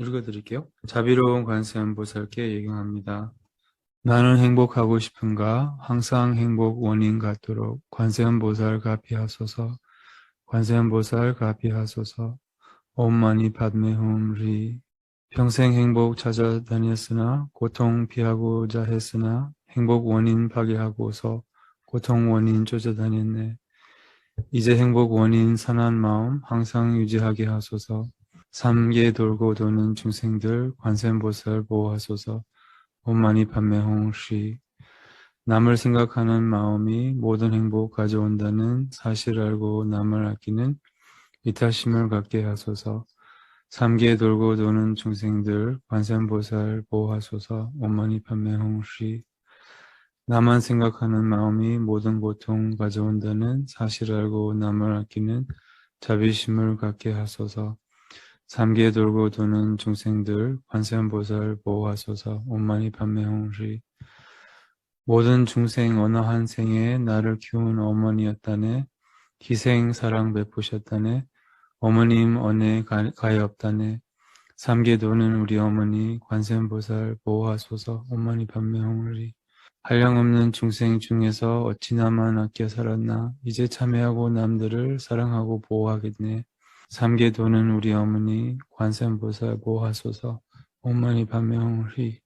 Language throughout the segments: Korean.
읽어드릴게요. 자비로운 관세음보살께 예경합니다. 나는 행복하고 싶은가? 항상 행복 원인 같도록 관세음보살 가피하소서. 관세음보살 가피하소서. 옴마니 pad메홈리 평생 행복 찾아다녔으나 고통 피하고자 했으나 행복 원인 파괴하고서 고통 원인 쫓아다녔네. 이제 행복 원인 선한 마음 항상 유지하게 하소서. 삼계 돌고 도는 중생들 관세음보살 보호하소서. 옴마니 판매홍시 남을 생각하는 마음이 모든 행복 가져온다는 사실을 알고 남을 아끼는 이타심을 갖게 하소서. 삼계 돌고 도는 중생들 관세음보살 보호하소서. 옴마니 판매홍시 나만 생각하는 마음이 모든 고통 가져온다는 사실을 알고 남을 아끼는 자비심을 갖게 하소서. 삼계 돌고 도는 중생들 관세음보살 보호하소서. 옴마니 판매홍시 모든 중생 어느 한 생에 나를 키운 어머니였다네. 희생 사랑 베푸셨다네. 어머님 언에 가- 가엾다네. 삼계 도는 우리 어머니 관세음보살 보호하소서. 옴마니 판매홍시 한량없는 중생 중에서 어찌나만 아껴 살았나 이제 참회하고 남들을 사랑하고 보호하겠네. 삼계 도는 우리 어머니 관세음보살 보호하소서. 옴마니 판매홍리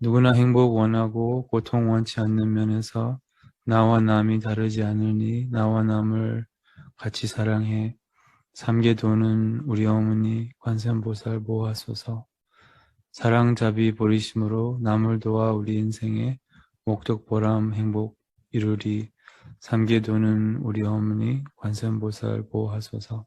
누구나 행복 원하고 고통 원치 않는 면에서 나와 남이 다르지 않으니 나와 남을 같이 사랑해. 삼계 도는 우리 어머니 관세음보살 보호하소서. 사랑 자비 보리심으로 남을 도와 우리 인생에 목적 보람 행복 이루리 삼계 도는 우리 어머니 관세음보살 보호하소서.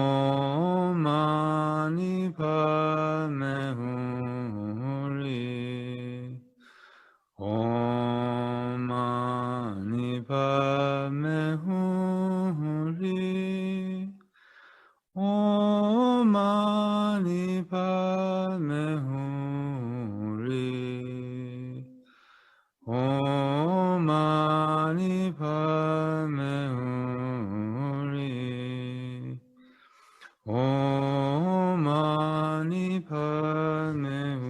mani padme huri. Mani padme huri. Mani padme.